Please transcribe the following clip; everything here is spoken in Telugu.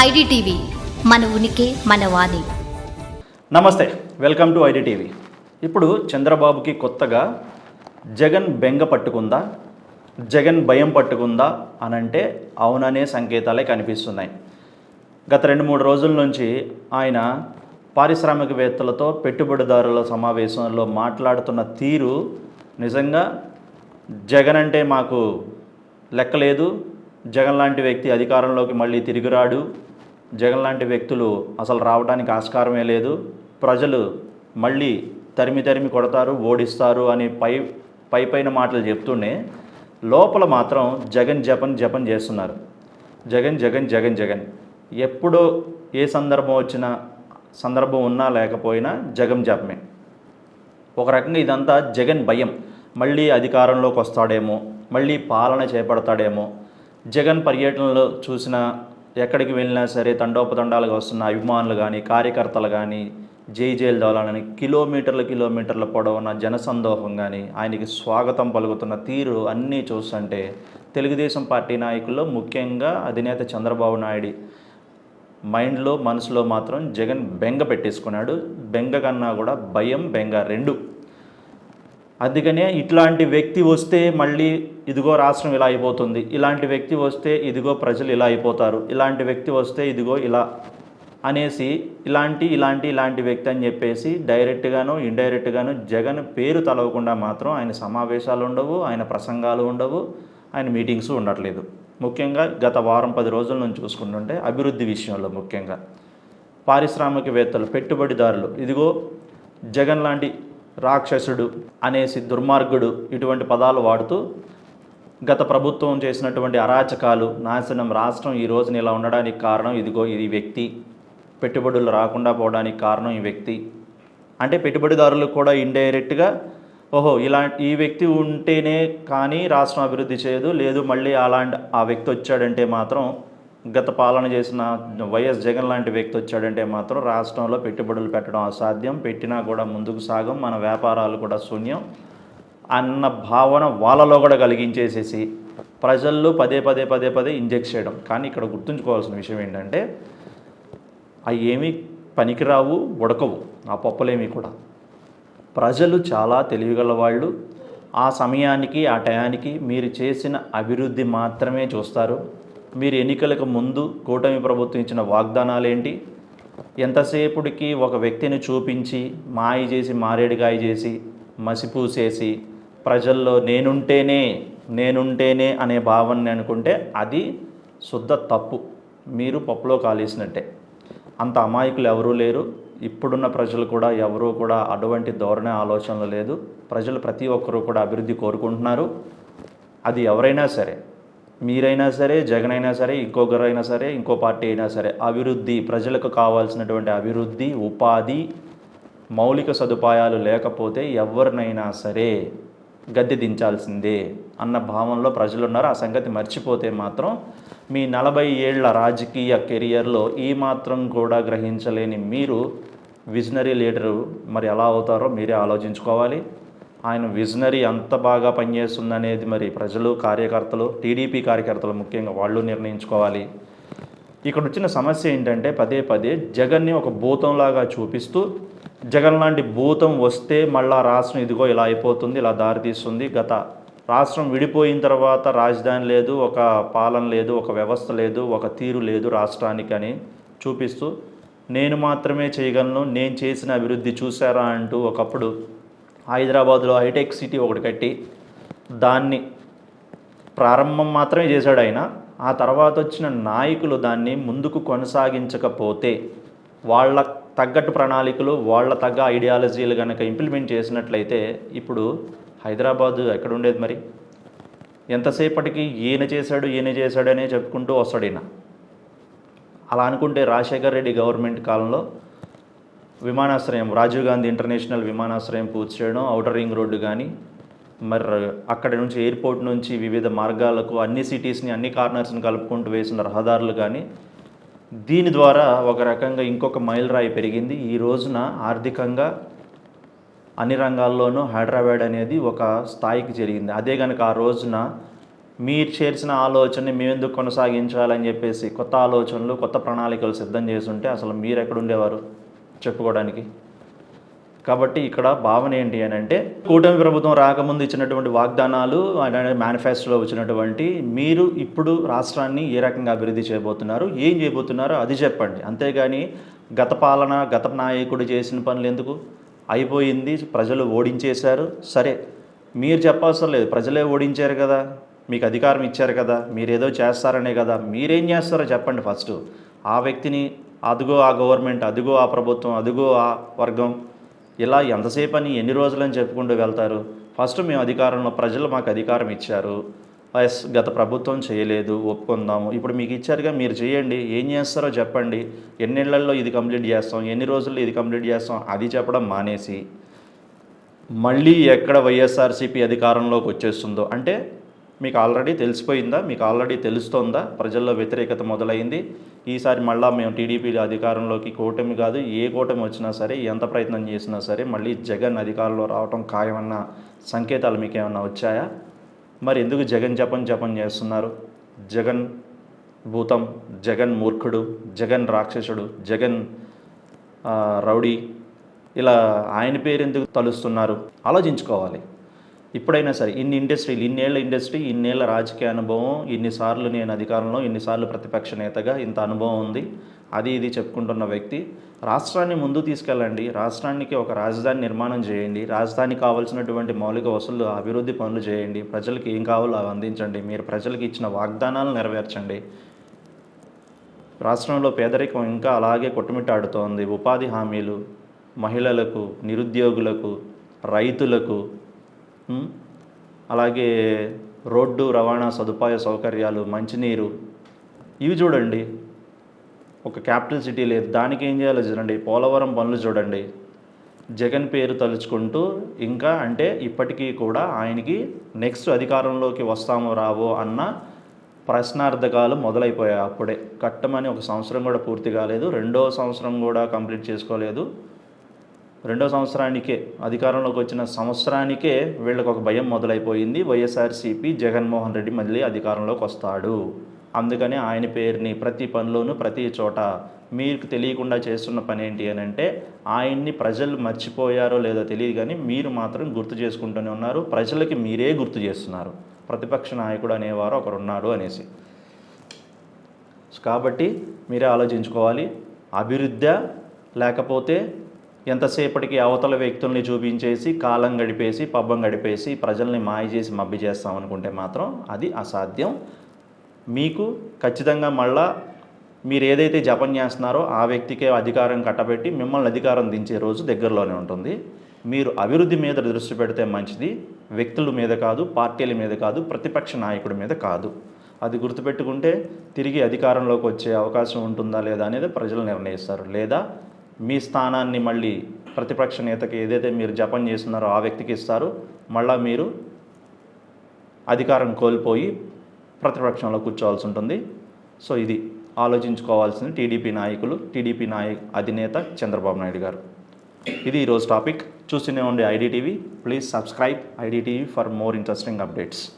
ఐడిటీవీ మన ఉనికి మన వాణి. నమస్తే వెల్కమ్ టు ఐడిటీవీ. ఇప్పుడు చంద్రబాబుకి కొత్తగా జగన్ బెంగ పట్టుకుందా జగన్ భయం పట్టుకుందా అనంటే అవుననే సంకేతాలే కనిపిస్తున్నాయి. గత రెండు మూడు రోజుల నుంచి ఆయన పారిశ్రామికవేత్తలతో పెట్టుబడిదారుల సమావేశంలో మాట్లాడుతున్న తీరు నిజంగా జగన్ అంటే మాకు లెక్కలేదు జగన్ లాంటి వ్యక్తి అధికారంలోకి మళ్ళీ తిరిగిరాడు జగన్ లాంటి వ్యక్తులు అసలు రావడానికి ఆస్కారమే లేదు. ప్రజలు మళ్ళీ తరిమి తరిమి కొడతారు ఓడిస్తారు అని పై పై పైన మాటలు చెప్తూనే లోపల మాత్రం జగన్ జపన్ జపం చేస్తున్నారు. జగన్ జగన్ జగన్ జగన్. ఎప్పుడో ఏ సందర్భం వచ్చినా సందర్భం ఉన్నా లేకపోయినా జగన్ జపమే. ఒక రకంగా ఇదంతా జగన్ భయం. మళ్ళీ అధికారంలోకి వస్తాడేమో మళ్ళీ పాలన చేపడతాడేమో. జగన్ పర్యటనలో చూసిన ఎక్కడికి వెళ్ళినా సరే తండోపతండాలుగా వస్తున్న అభిమానులు కానీ కార్యకర్తలు కానీ జై జైలు దోలాలని కిలోమీటర్ల కిలోమీటర్ల పొడవున జనసందోహం కానీ ఆయనకి స్వాగతం పలుకుతున్న తీరు అన్నీ చూస్తుంటే తెలుగుదేశం పార్టీ నాయకుల్లో ముఖ్యంగా అధినేత చంద్రబాబు నాయుడు మైండ్లో మనసులో మాత్రం జగన్ బెంగ పెట్టేసుకున్నాడు. బెంగ కన్నా కూడా భయం బెంగ రెండు. అందుకనే ఇట్లాంటి వ్యక్తి వస్తే మళ్ళీ ఇదిగో రాష్ట్రం ఇలా అయిపోతుంది ఇలాంటి వ్యక్తి వస్తే ఇదిగో ప్రజలు ఇలా అయిపోతారు ఇలాంటి వ్యక్తి వస్తే ఇదిగో ఇలా అనేసి ఇలాంటి ఇలాంటి ఇలాంటి వ్యక్తి అని చెప్పేసి డైరెక్ట్గాను ఇండైరెక్ట్గాను జగన్ పేరు తలవకుండా మాత్రం ఆయన సమావేశాలు ఉండవు ఆయన ప్రసంగాలు ఉండవు ఆయన మీటింగ్స్ ఉండట్లేదు. ముఖ్యంగా గత వారం పది రోజుల నుంచి చూసుకుంటుంటే అభివృద్ధి విషయంలో ముఖ్యంగా. పారిశ్రామికవేత్తలు పెట్టుబడిదారులు ఇదిగో జగన్ లాంటి రాక్షసుడు అనేసి దుర్మార్గుడు ఇటువంటి పదాలు వాడుతూ గత ప్రభుత్వం చేసినటువంటి అరాచకాలు నాశనం రాష్ట్రం ఈ రోజున ఇలా ఉండడానికి కారణం ఇదిగో ఇది వ్యక్తి. పెట్టుబడులు రాకుండా పోవడానికి కారణం ఈ వ్యక్తి. అంటే పెట్టుబడిదారులు కూడా ఇండైరెక్ట్గా ఓహో ఇలా ఈ వ్యక్తి ఉంటేనే కానీ రాష్ట్రం అభివృద్ధి చేయదు లేదు మళ్ళీ అలాంటి ఆ వ్యక్తి వచ్చాడంటే మాత్రం గత పాలన చేసిన వైఎస్ జగన్ లాంటి వ్యక్తి వచ్చాడంటే మాత్రం రాష్ట్రంలో పెట్టుబడులు పెట్టడం అసాధ్యం. పెట్టినా కూడా ముందుకు సాగం. మన వ్యాపారాలు కూడా శూన్యం. అన్న భావన వాళ్ళలో కూడా కలిగించేసేసి ప్రజల్లో పదే పదే పదే పదే ఇంజెక్ట్ చేయడం. కానీ ఇక్కడ గుర్తుంచుకోవాల్సిన విషయం ఏంటంటే అవి ఏమీ పనికిరావు ఉడకవు. ఆ పప్పులేమి కూడా. ప్రజలు చాలా తెలివిగల వాళ్ళు. ఆ సమయానికి ఆ టయానికి మీరు చేసిన అభివృద్ధి మాత్రమే చూస్తారు. మీరు ఎన్నికలకు ముందు కూటమి ప్రభుత్వం ఇచ్చిన వాగ్దానాలు ఏంటి ఎంతసేపుడికి ఒక వ్యక్తిని చూపించి మాయ చేసి మారేడుగాయ చేసి మసిపూసేసి ప్రజల్లో నేనుంటేనే నేనుంటేనే అనే భావనని అనుకుంటే అది శుద్ధ తప్పు. మీరు పప్పులో కాలేసినట్టే. అంత అమాయకులు ఎవరూ లేరు. ఇప్పుడున్న ప్రజలు కూడా ఎవరూ కూడా అటువంటి ధోరణి ఆలోచనలు లేదు. ప్రజలు ప్రతి ఒక్కరూ కూడా అభివృద్ధి కోరుకుంటున్నారు. అది ఎవరైనా సరే మీరైనా సరే జగన్ అయినా సరే ఇంకొకరైనా సరే ఇంకో పార్టీ అయినా సరే అభివృద్ధి ప్రజలకు కావాల్సినటువంటి అభివృద్ధి ఉపాధి మౌలిక సదుపాయాలు లేకపోతే ఎవరినైనా సరే గద్దె దించాల్సిందే అన్న భావనలో ప్రజలు ఉన్నారు ఆ సంగతి మర్చిపోతే మాత్రం మీ నలభై ఏళ్ళ రాజకీయ కెరియర్లో ఈ మాత్రం కూడా గ్రహించలేని మీరు విజనరీ లీడరు మరి ఎలా అవుతారో మీరే ఆలోచించుకోవాలి. ఆయన విజనరీ అంత బాగా పనిచేస్తుందనేది మరి ప్రజలు కార్యకర్తలు టీడీపీ కార్యకర్తలు ముఖ్యంగా వాళ్ళు నిర్ణయించుకోవాలి. ఇక్కడ వచ్చిన సమస్య ఏంటంటే పదే పదే జగన్ని ఒక భూతంలాగా చూపిస్తూ జగన్ లాంటి భూతం వస్తే మళ్ళా రాష్ట్రం ఇదిగో ఇలా అయిపోతుంది ఇలా దారితీస్తుంది గత రాష్ట్రం విడిపోయిన తర్వాత రాజధాని లేదు ఒక పాలన లేదు ఒక వ్యవస్థ లేదు ఒక తీరు లేదు రాష్ట్రానికి అని చూపిస్తూ నేను మాత్రమే చేయగలను నేను చేసిన అభివృద్ధి చూసారా అంటూ ఒకప్పుడు హైదరాబాద్లో హైటెక్ సిటీ ఒకటి కట్టి దాన్ని ప్రారంభం మాత్రమే చేశాడు ఆయన. ఆ తర్వాత వచ్చిన నాయకులు దాన్ని ముందుకు కొనసాగించకపోతే వాళ్ళ తగ్గట్టు ప్రణాళికలు వాళ్ళ తగ్గ ఐడియాలజీలు కనుక ఇంప్లిమెంట్ చేసినట్లయితే ఇప్పుడు హైదరాబాదు ఎక్కడ ఉండేది మరి? ఎంతసేపటికి ఈయన చేశాడు ఈయన చేశాడనే చెప్పుకుంటూ వస్తాడు ఈయన. అలా అనుకుంటే రాజశేఖర్ రెడ్డి గవర్నమెంట్ కాలంలో విమానాశ్రయం రాజీవ్ గాంధీ ఇంటర్నేషనల్ విమానాశ్రయం పూర్తి చేయడం ఔటర్ రింగ్ రోడ్డు కానీ మరి అక్కడి నుంచి ఎయిర్పోర్ట్ నుంచి వివిధ మార్గాలకు అన్ని సిటీస్ని అన్ని కార్నర్స్ని కలుపుకుంటూ వేసిన రహదారులు కానీ దీని ద్వారా ఒక రకంగా ఇంకొక మైలురాయి పెరిగింది. ఈ రోజున ఆర్థికంగా అన్ని రంగాల్లోనూ హైదరాబాద్ అనేది ఒక స్థాయికి జరిగింది. అదే కనుక ఆ రోజున మీరు చేర్చిన ఆలోచనని మేమెందుకు కొనసాగించాలని చెప్పేసి కొత్త ఆలోచనలు కొత్త ప్రణాళికలు సిద్ధం చేస్తుంటే అసలు మీరు ఎక్కడ ఉండేవారు? చెప్పుకోవడానికి. కాబట్టి ఇక్కడ భావన ఏంటి అని అంటే కూటమి ప్రభుత్వం రాకముందు ఇచ్చినటువంటి వాగ్దానాలు మేనిఫెస్టోలో వచ్చినటువంటి మీరు ఇప్పుడు రాష్ట్రాన్ని ఏ రకంగా అభివృద్ధి చేయబోతున్నారు ఏం చేయబోతున్నారో అది చెప్పండి. అంతేగాని గత పాలన గత నాయకుడు చేసిన పనులు ఎందుకు? అయిపోయింది ప్రజలు ఓడించేశారు సరే. మీరు చెప్పవసరం లేదు ప్రజలే ఓడించారు కదా మీకు అధికారం ఇచ్చారు కదా మీరేదో చేస్తారనే కదా మీరేం చేస్తారో చెప్పండి ఫస్ట్. ఆ వ్యక్తిని అదిగో ఆ గవర్నమెంట్ అదిగో ఆ ప్రభుత్వం అదిగో ఆ వర్గం. ఇలా ఎంతసేపు అని ఎన్ని రోజులని చెప్పుకుంటూ వెళ్తారు? ఫస్ట్ మేము అధికారంలో ప్రజలు మాకు అధికారం ఇచ్చారు. ఎస్ గత ప్రభుత్వం చేయలేదు ఒప్పుకుందాము. ఇప్పుడు మీకు ఇచ్చారుగా మీరు చేయండి. ఏం చేస్తారో చెప్పండి. ఎన్నేళ్ళలో ఇది కంప్లీట్ చేస్తాం ఎన్ని రోజుల్లో ఇది కంప్లీట్ చేస్తాం అది చెప్పడం మానేసి. మళ్ళీ ఎక్కడ వైఎస్ఆర్సీపీ అధికారంలోకి వచ్చేస్తుందో అంటే మీకు ఆల్రెడీ తెలిసిపోయిందా? మీకు ఆల్రెడీ తెలుస్తోందా? ప్రజల్లో వ్యతిరేకత మొదలైంది. ఈసారి మళ్ళా మేము టీడీపీ అధికారంలోకి కూటమి కాదు ఏ కూటమి వచ్చినా సరే ఎంత ప్రయత్నం చేసినా సరే మళ్ళీ జగన్ అధికారంలో రావటం ఖాయమన్న సంకేతాలు మీకు ఏమన్నా వచ్చాయా? మరి ఎందుకు జగన్ జపం జపం చేస్తున్నారు? జగన్ భూతం జగన్ మూర్ఖుడు జగన్ రాక్షసుడు జగన్ రౌడీ ఇలా ఆయన పేరు ఎందుకు తలుస్తున్నారు? ఆలోచించుకోవాలి. ఇప్పుడైనా సరే ఇన్ని ఇండస్ట్రీలు ఇన్నేళ్ళ ఇండస్ట్రీ ఇన్నేళ్ళ రాజకీయ అనుభవం ఇన్నిసార్లు నేను అధికారంలో ఇన్నిసార్లు ప్రతిపక్ష నేతగా ఇంత అనుభవం ఉంది. అది ఇది చెప్పుకుంటున్న వ్యక్తి. రాష్ట్రాన్ని ముందు తీసుకెళ్ళండి. రాష్ట్రానికి ఒక రాజధాని నిర్మాణం చేయండి. రాజధానికి కావాల్సినటువంటి మౌలిక వసూలు అభివృద్ధి పనులు చేయండి. ప్రజలకు ఏం కావాలో అవి అందించండి. మీరు ప్రజలకు ఇచ్చిన వాగ్దానాలు నెరవేర్చండి. రాష్ట్రంలో పేదరికం ఇంకా అలాగే కొట్టుమిట్టాడుతోంది. ఉపాధి హామీలు మహిళలకు నిరుద్యోగులకు రైతులకు అలాగే రోడ్డు రవాణా సదుపాయ సౌకర్యాలు మంచినీరు ఇవి చూడండి. ఒక క్యాపిటల్ సిటీ లేదు. దానికి ఏం చేయాలో చూడండి. పోలవరం పనులు చూడండి. జగన్ పేరు తలుచుకుంటూ ఇంకా అంటే ఇప్పటికీ కూడా ఆయనకి నెక్స్ట్ అధికారంలోకి వస్తామో రావో అన్న ప్రశ్నార్థకాలు మొదలైపోయాయి అప్పుడే. కట్టమని ఒక సంవత్సరం కూడా పూర్తి కాలేదు. రెండో సంవత్సరం కూడా కంప్లీట్ చేసుకోలేదు. రెండో సంవత్సరానికే అధికారంలోకి వచ్చిన సంవత్సరానికే వీళ్ళకి ఒక భయం మొదలైపోయింది. వైఎస్ఆర్సీపీ జగన్మోహన్ రెడ్డి మళ్ళీ అధికారంలోకి వస్తాడు. అందుకని ఆయన పేరుని ప్రతి పనిలోనూ ప్రతి చోట మీకు తెలియకుండా చేస్తున్న పని ఏంటి అని అంటే ఆయన్ని ప్రజలు మర్చిపోయారో లేదో తెలియదు కానీ మీరు మాత్రం గుర్తు చేసుకుంటూనే ఉన్నారు. ప్రజలకి మీరే గుర్తు చేస్తున్నారు. ప్రతిపక్ష నాయకుడు అనేవారు ఒకరున్నాడు అనేసి. కాబట్టి మీరే ఆలోచించుకోవాలి. అభివృద్ధి లేకపోతే ఎంతసేపటికి అవతల వ్యక్తుల్ని చూపించేసి కాలం గడిపేసి పబ్బం గడిపేసి ప్రజల్ని మాయ చేసి మబ్బి చేస్తాం అనుకుంటే మాత్రం అది అసాధ్యం. మీకు ఖచ్చితంగా మళ్ళా మీరు ఏదైతే జపం చేస్తున్నారో ఆ వ్యక్తికే అధికారం కట్టబెట్టి మిమ్మల్ని అధికారం దించే రోజు దగ్గరలోనే ఉంటుంది. మీరు అభివృద్ధి మీద దృష్టి పెడితే మంచిది. వ్యక్తుల మీద కాదు పార్టీల మీద కాదు ప్రతిపక్ష నాయకుడి మీద కాదు. అది గుర్తుపెట్టుకుంటే తిరిగి అధికారంలోకి వచ్చే అవకాశం ఉంటుందా లేదా అనేది ప్రజలు నిర్ణయిస్తారు. లేదా మీ స్థానాన్ని మళ్ళీ ప్రతిపక్ష నేతకి ఏదైతే మీరు జపం చేస్తున్నారో ఆ వ్యక్తికి ఇస్తారు. మళ్ళా మీరు అధికారం కోల్పోయి ప్రతిపక్షంలో కూర్చోవాల్సి ఉంటుంది. సో ఇది ఆలోచించుకోవాల్సింది టీడీపీ నాయకులు టీడీపీ నాయ అధినేత చంద్రబాబు నాయుడు గారు. ఇది ఈరోజు టాపిక్. చూస్తూనే ఉండే IDTV. Please subscribe IDTV for more interesting updates.